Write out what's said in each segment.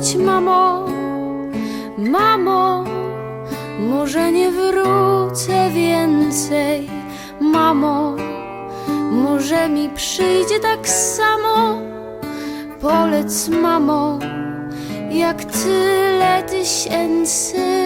wrócić, mamo, mamo. Może nie wrócę więcej, mamo. Może mi przyjdzie tak samo. Polec, mamo, jak tyle tysięcy.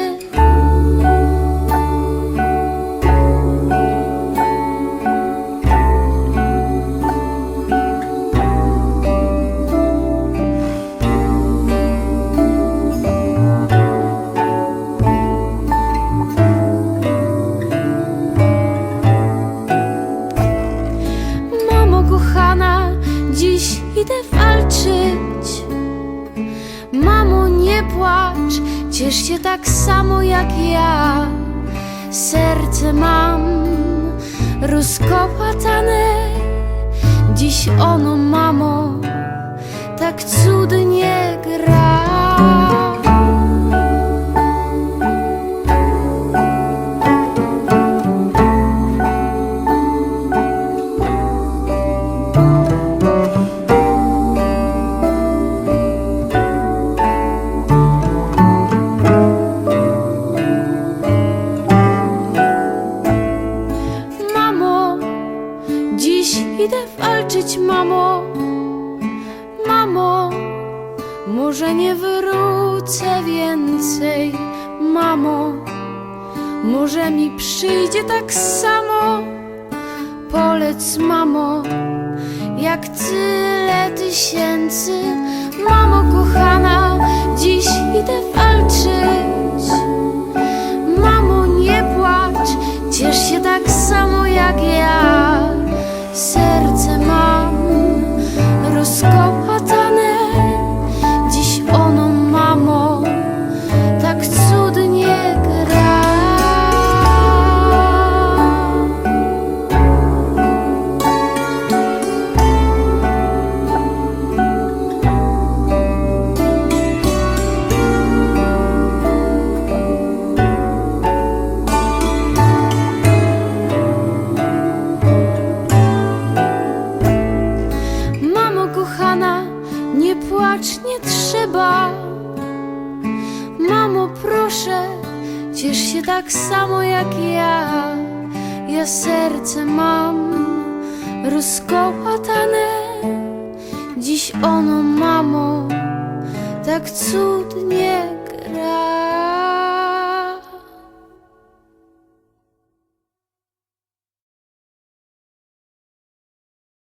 Idę walczyć. Mamo, nie płacz, ciesz się tak samo jak ja. Serce mam rozkopatane. Dziś ono, mamo, tak cudnie idę walczyć, mamo. Mamo, może nie wrócę więcej, mamo. Może mi przyjdzie tak samo. Polec, mamo, jak tyle tysięcy. Mamo kochana, dziś idę proszę, ciesz się tak samo jak ja. Ja serce mam rozkołatane. Dziś ono, mamo, tak cudnie